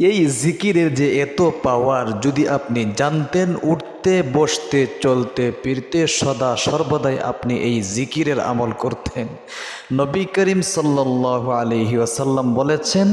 এই জিকিরের যে এত পাওয়ার যদি আপনি জানতেন উঠতে বসতে, চলতে, ফিরতে সদা সর্বদাই আপনি এই জিকিরের আমল করতেন। নবী করিম সাল্লাহ আলহি আসাল্লাম বলেছেন,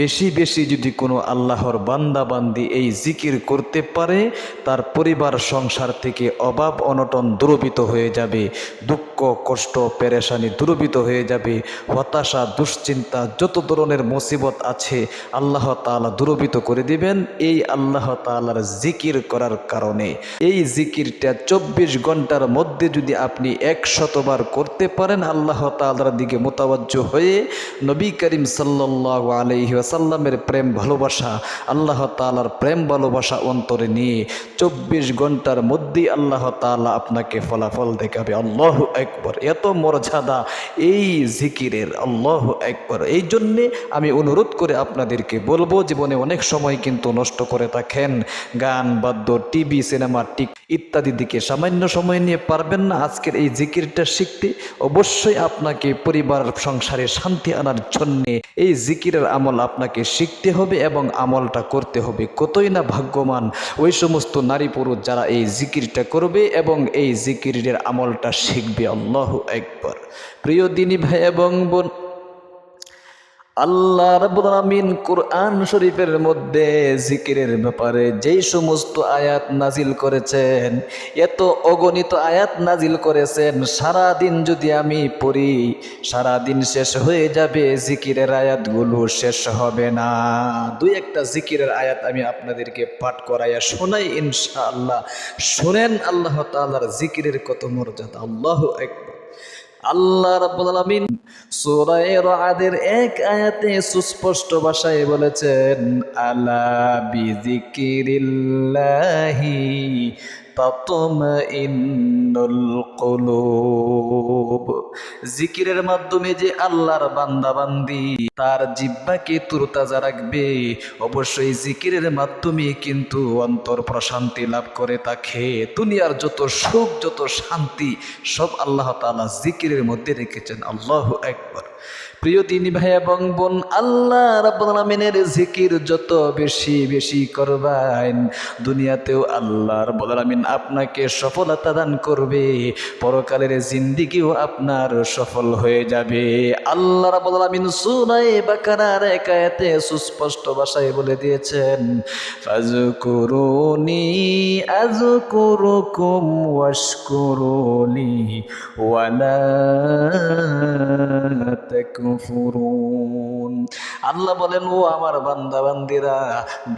বেশি বেশি যদি কোনো আল্লাহর বান্দা বান্দি এই জিকির করতে পারে, তার পরিবার সংসার থেকে অভাব অনটন দূরবিত হয়ে যাবে, দুঃখ, কষ্ট, পেরেশানি দূরবিত হয়ে যাবে, হতাশা, দুশ্চিন্তা, যত ধরনের মুসিবত আছে, আল্লাহ তাআলা দূরবিত করে দিবেন। এই আল্লাহ তাআলার জিকির করার কারণে এই জিকিরটা চব্বিশ ঘণ্টার মধ্যে যদি আপনি একশতবার করতে পারেন, আল্লাহ তালার দিকে মোতাবজ্জ হয়ে নবী করিম সাল্লাহ আলহি আসাল্লামের প্রেম ভালোবাসা, আল্লাহ তালার প্রেম ভালোবাসা অন্তরে নিয়ে চব্বিশ ঘণ্টার মধ্যেই আল্লাহ তাআলা আপনাকে ফলাফল দেখাবে। আল্লাহ একবার এত মর্যাদা এই জিকিরের। আল্লাহ একবার এই জন্যে আমি অনুরোধ করে আপনাদেরকে বলব, জীবনে অনেক সময় কিন্তু নষ্ট করে থাকেন। গান, বাদ্য, টিভি, সিনেমা টিক ইত্যাদি দিকে সামান্য সময় নিয়ে পারবেন না আজকের এই জিকিরটা শিখতে। অবশ্যই আপনাকে পরিবার সংসারে শান্তি আনার জন্যে এই জিকিরের আমল আপনাকে শিখতে হবে এবং আমলটা করতে হবে। কতই না ভাগ্যবান ওই সমস্ত নারী পুরুষ যারা এই জিকিরটা করবে এবং এই জিকিরের আমলটা শিখবে। আল্লাহ একবার প্রিয় দিনী ভাই এবং বোন আল্লাহ রাব্বুল আলামিন কোরআন শরীফের মধ্যে জিকিরের ব্যাপারে যেই সমস্ত আয়াত নাজিল করেছেন, এত অগণিত আয়াত নাজিল করেছেন সারা দিন যদি আমি পড়ি সারা দিন শেষ হয়ে যাবে জিকিরের আয়াতগুলো, শেষ হবে না। দুই একটা জিকিরের আয়াত আমি আপনাদেরকে পাঠ করাইয়া শোনাই ইনশাআল্লাহ। শুনেন আল্লাহ তাআলার জিকিরের কত মর্যাদা, আল্লাহ একবার আল্লাহ রাব্বুল আলামিন সূরা রাদের এক আয়াতে সুস্পষ্ট ভাষায় বলেছেন আলা বিযিকিরিল্লাহি জিকিরের মাধ্যমে যে আল্লাহর বান্দা বান্দি তার জিব্বাকে তুরতাজা রাখবে, অবশ্যই জিকিরের মাধ্যমে কিন্তু অন্তর প্রশান্তি লাভ করে তাকে দুনিয়ার যত সুখ, যত শান্তি, সব আল্লাহ তাআলা জিকিরের মধ্যে রেখেছেন। আল্লাহ একবার প্রিয় দিনী ভাই এবং বোন, আল্লাহ আলামিনের জিকির যত বেশি বেশি করবেন, দুনিয়াতেও আল্লাহ আলামিন আপনাকে সফলতা দান করবে, পরকালের জিন্দিগিও আপনার সফল হয়ে যাবে। আল্লাহ রাব্বুল আলামিন সূরা বাকারার এক সুস্পষ্ট ভাষায় বলে দিয়েছেন ফাজকুরুনি আযকুরুকুম ওয়াশকুরুলি ওয়ালা আল্লাহ বলেন, ও আমার বান্দা বান্দিরা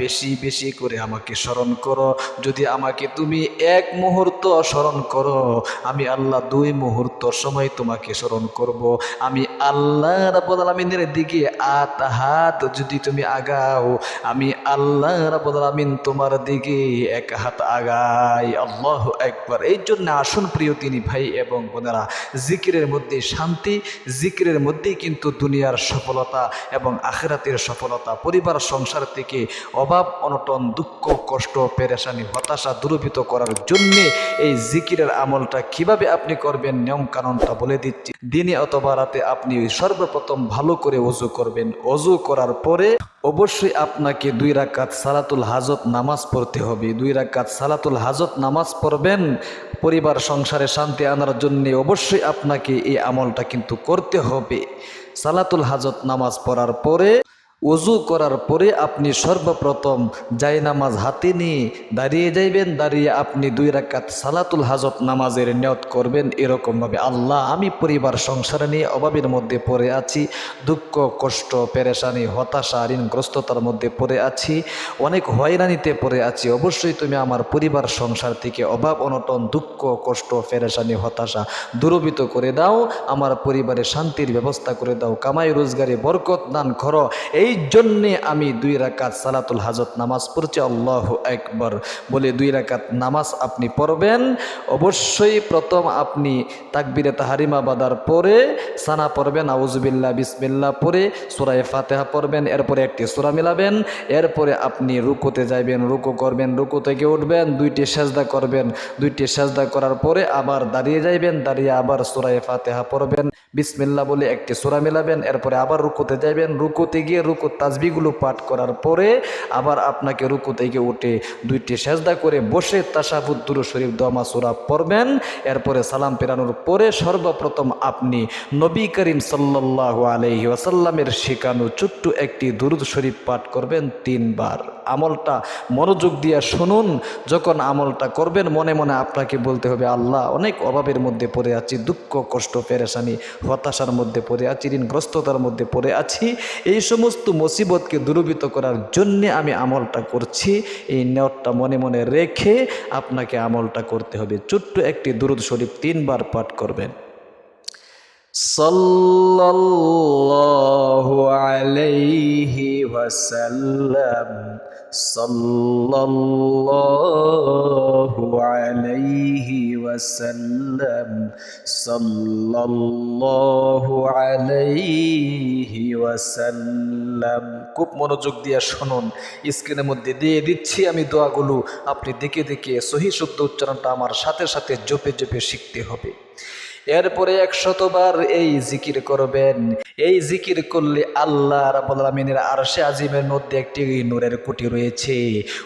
বেশি বেশি করে আমাকে স্মরণ করো। যদি আমাকে তুমি এক মুহূর্ত স্মরণ করো, আমি আল্লাহ দুই মুহূর্ত সময় তোমাকে স্মরণ করব। আমি আল্লাহ রাব্বুল আলামিনের দিকে আত হাত যদি তুমি আগাও, আমি আল্লাহ রাব্বুল আলামিন তোমার দিকে এক হাত আগাই। আল্লাহ একবার এই জন্য আসুন প্রিয় তিনি ভাই এবং বোনেরা, জিকিরের মধ্যে শান্তি, জিকিরের মধ্যেই কিন্তু দুনিয়ার সফলতা এবং আখেরাতের সফলতা, পরিবার, সংসার থেকে অভাব, অনটন, দুঃখ, কষ্ট, পেরেশানি, হতাশা দূরভূত করার জন্যে এই জিকিরের আমলটা কীভাবে আপনি করবেন নিয়ম কানুনটা বলে দিচ্ছি। দিনে অথবা রাতে আপনি সর্বপ্রথম ভালো করে অজু করবেন। অজু করার পরে অবশ্যই আপনাকে দুই রাকাত সালাতুল হাজত নামাজ পড়তে হবে। দুই রাকাত সালাতুল হাজত নামাজ পড়বেন, পরিবার, সংসারে শান্তি আনার জন্যে অবশ্যই আপনাকে এই আমলটা কিন্তু করতে হবে। সালাতুল হাজত নামাজ পড়ার পরে অজু করার পরে আপনি সর্বপ্রথম জাই নামাজ হাতে নিয়ে দাঁড়িয়ে যাইবেন, দাঁড়িয়ে আপনি দুই রাকাত সালাতুল হাজত নামাজের নিয়ত করবেন। এরকমভাবে আল্লাহ, আমি পরিবার, সংসার নিয়ে অভাবের মধ্যে পড়ে আছি, দুঃখ, কষ্ট, পেরেশানি, হতাশা, ঋণগ্রস্ততার মধ্যে পড়ে আছি, অনেক হয়রানিতে পড়ে আছি। অবশ্যই তুমি আমার পরিবার, সংসার থেকে অভাব, অনটন, দুঃখ, কষ্ট, পেরেশানি, হতাশা দূরবিত করে দাও। আমার পরিবারে শান্তির ব্যবস্থা করে দাও। কামাই, রোজগারে বরকত দান করো। এই জন্যে আমি দুই রাকাত সালাতুল হাজত নামাজ পড়ছি, আল্লাহ একবার বলে দুই রাকাত নামাজ আপনি পড়বেন। অবশ্যই প্রথম আপনি তাকবিরে তাহারিমা বাদার পরে সানা পড়বেন আউজবিল্লা বিসমিল্লা পরে সুরায় ফাতেহা পড়বেন, এরপরে একটি সুরা মিলাবেন, এরপরে আপনি রুকুতে যাইবেন, রুকু করবেন, রুকু থেকে উঠবেন, দুইটি সেজদা করবেন, দুইটি সেজদা করার পরে আবার দাঁড়িয়ে যাইবেন, দাঁড়িয়ে আবার সুরায় ফাতেহা পড়বেন বিসমিল্লা বলে একটি সুরা মিলাবেন, এরপরে আবার রুকুতে যাইবেন, রুকুতে গিয়ে রুকু রুকু তাজবিগুলো পাঠ করার পরে আবার আপনাকে রুকু থেকে উঠে দুইটি সেজদা করে বসে তাসাফুদ্দুর শরীফ দমা সুরা পড়বেন। এরপরে সালাম পেরানোর পরে সর্বপ্রথম আপনি নবী করিম সাল্লাহ আলহি ওয়াসাল্লামের শেখানো ছোট্ট একটি দুরুদ শরীফ পাঠ করবেন তিনবার। আমলটা মনোযোগ দিয়ে শুনুন। যখন আমলটা করবেন, মনে মনে আপনাকে বলতে হবে, আল্লাহ, অনেক অভাবের মধ্যে পড়ে আছি, দুঃখ, কষ্ট পেরেশানি হতাশার মধ্যে পড়ে আছি, ঋণগ্রস্ততার মধ্যে পড়ে আছি। এই সমস্ত মুসিবতকে দূরীভূত করার জন্যে আমি আমলটা করছি। এই নেওয়ারটা মনে মনে রেখে আপনাকে আমলটা করতে হবে। ছোট্ট একটি দুরুদ শরীফ তিনবার পাঠ করবেন। সাল্লাল্লাহু আলাইহি ওয়াসাল্লাম, সাল্লাল্লাহু আলাইহি ওয়াসাল্লাম, সাল্লাল্লাহু আলাইহি ওয়াসাল্লাম। খুব মনোযোগ দিয়ে শুনুন, স্ক্রিনের মধ্যে দিয়ে দিচ্ছি আমি দোয়াগুলো। আপনি দেখে দেখে সহি শুদ্ধ উচ্চারণটা আমার সাথে সাথে জপে জপে শিখতে হবে। এরপরে একশতবার এই জিকির করবেন। এই জিকির করলে আল্লাহ রাবুল আরশে আজিমের মধ্যে একটি নূরের কুটি রয়েছে।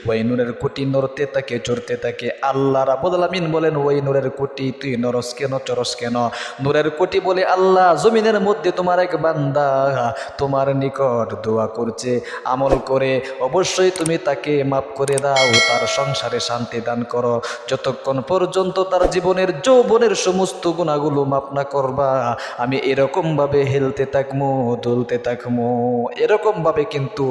ওই নূরের কুটি নড়তে থাকে, চড়তে থাকে। আল্লাহ রাবুল বলেন, ওই নূরের কুটি তুই নরস কেন চরস কেন? নূরের কুটি বলে, আল্লাহ জমিনের মধ্যে তোমার এক বান্দা তোমার নিকট দোয়া করছে, আমল করে। অবশ্যই তুমি তাকে মাফ করে দাও, তার সংসারে শান্তি দান করো। যতক্ষণ পর্যন্ত তার জীবনের যৌবনের সমস্ত গুণাগুলো মাপ না করবা, আমি এরকমভাবে হেলতে থাকব দুলতে থাকব এরকমভাবে কিন্তু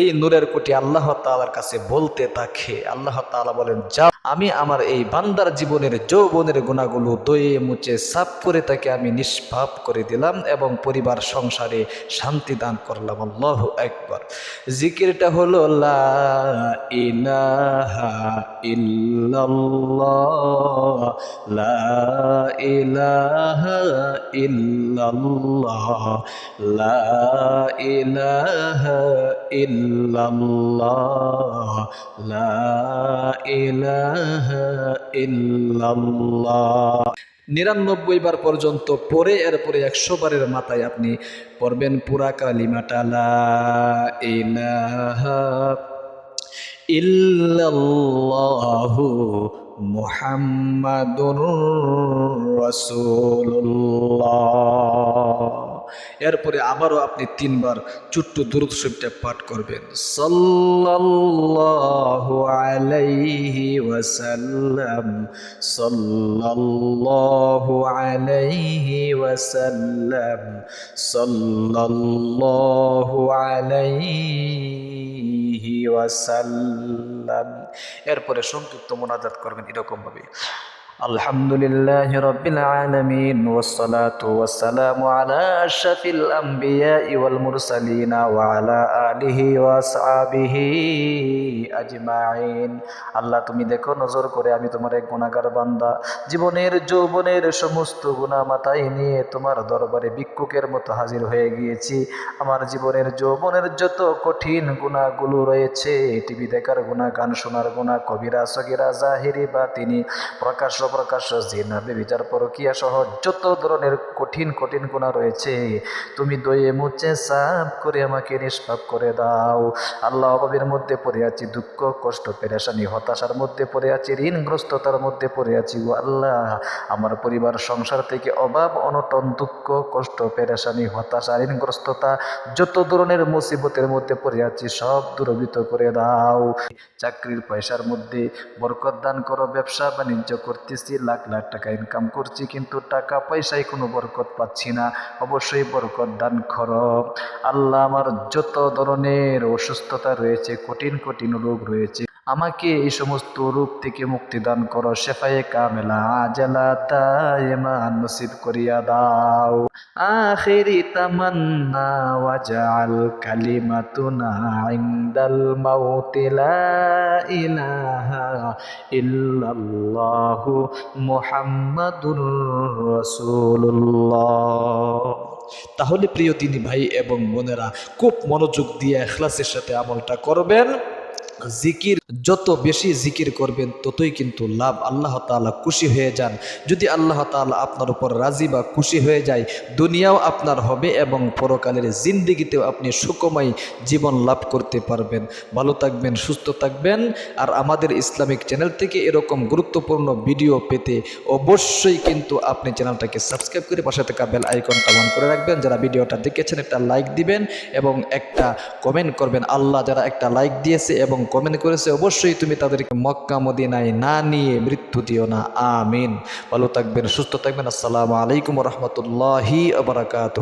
এই নূরের কোটি আল্লাহ তালার কাছে বলতে থাকে। আল্লাহ তালা বলেন, যা আমি আমার এই বান্দার জীবনের যৌবনের গুণাগুলো দয়ে মুচে সাফ করে তাকে আমি নিষ্পাপ করে দিলাম এবং পরিবার সংসারে শান্তি দান করলাম। আল্লাহ একবার জিকিরটা হলো, লা ইলাহা ইল্লাল্লাহ, লা ইলাহা ইল্লাল্লাহ, লা ইলাহা লা নিরানব্বই বার পর্যন্ত পরে এরপরে একশো বারের মাথায় আপনি পড়বেন পুরা কালিমাটা, লা ইলাহা মুহাম্মাদুর রাসূলুল্লাহ। এরপরে আবারও আপনি তিনবার চুট্টু দুরুদ শরীফটা পাঠ করবেন। সাল্লাল্লাহু আলাইহি ওয়াসাল্লাম, সাল্লাল্লাহু আলাইহি ওয়াসাল্লাম, সাল্লাল্লাহু আলাইহি ওয়াসাল্লাম। এরপরে সংক্ষিপ্ত মোনাজাত করবেন এরকম ভাবে الحمد لله رب العالمين والصلاة والسلام على أشرف الأنبياء والمرسلين وعلى آله وأصحابه أجمعين আল্লাহ তুমি দেখো নজর করে আমি তোমার এক গুণাগার বান্দা জীবনের যৌবনের সমস্ত গুণা মাথায় নিয়ে তোমার দরবারে ভিক্ষুকের মতো হাজির হয়ে গিয়েছি আমার জীবনের যৌবনের যত কঠিন গুণাগুলো রয়েছে টিভি দেখার গুণা গান শোনার গুণা কবিরা সগিরা জাহিরি বা তিনি প্রকাশ্য প্রকাশ্য জিনা বেবিচার পরকিয়া সহ যত ধরনের কঠিন কঠিন গুণা রয়েছে, তুমি দয়ে মুচে সাফ করে আমাকে নিষ্পাপ করে দাও। আল্লাহ অভাবের মধ্যে পড়ে আছি, দুঃখ, কষ্ট, পেরেশানি, হতাশার মধ্যে পড়ে আছি, ঋণগ্রস্ততার মধ্যে পড়ে আছি গো আল্লাহ। আমার পরিবার, সংসার থেকে অভাব, অনটন, দুঃখ, কষ্ট, পেরেশানি, হতাশা, ঋণগ্রস্ততা, যত ধরনের মুসিবতের মধ্যে পড়ে আছি, সব দূরভূত করে দাও। চাকরির পয়সার মধ্যে বরকত দান করো, ব্যবসা, বাণিজ্য করতেছি লাখ লাখ টাকা ইনকাম করছি, কিন্তু টাকা পয়সায় কোনো বরকত পাচ্ছি না। অবশ্যই বরকত দান খর আল্লাহ আমার যত ধরনের অসুস্থতা রয়েছে, কঠিন কঠিন রোগ রয়েছে আমাকে এই সমস্ত রূপ থেকে মুক্তি দান করো, শেফায়ে কামেলা আজালা তাইমা নসিব করিয়া দাও। আখিরি তামান্না ওয়াজাল কালিমাতুনা ইনদাল মাউতি লা ইলাহা ইল্লাল্লাহু মুহাম্মাদুর রাসূলুল্লাহ। তাহলে প্রিয় দিনী ভাই এবং বোনেরা, খুব মনোযোগ দিয়ে এখলাসের সাথে আমলটা করবেন। জিকির যত বেশি জিকির করবেন, ততই কিন্তু লাভ। আল্লাহ তাআলা খুশি হয়ে যান। যদি আল্লাহ তাআলা আপনার উপর রাজি বা খুশি হয়ে যায়, দুনিয়াও আপনার হবে এবং পরকালের জিন্দিগিতেও আপনি সুখময় জীবন লাভ করতে পারবেন। ভালো থাকবেন, সুস্থ থাকবেন। আর আমাদের ইসলামিক চ্যানেল থেকে এরকম গুরুত্বপূর্ণ ভিডিও পেতে অবশ্যই কিন্তু আপনি চ্যানেলটাকে সাবস্ক্রাইব করে পাশে থাকা বেল আইকনটা অন করে রাখবেন। যারা ভিডিওটা দেখেছেন, একটা লাইক দিবেন এবং একটা কমেন্ট করবেন। আল্লাহ যারা একটা লাইক দিয়েছে এবং কমেন্ট করেছে অবশ্যই তুমি তাদেরকে মক্কা, মদিনায় না নিয়ে মৃত্যু দিও না। আমিন। ভালো থাকবেন, সুস্থ থাকবেন। আসসালামু আলাইকুম রহমতুল্লাহি আবরাকাত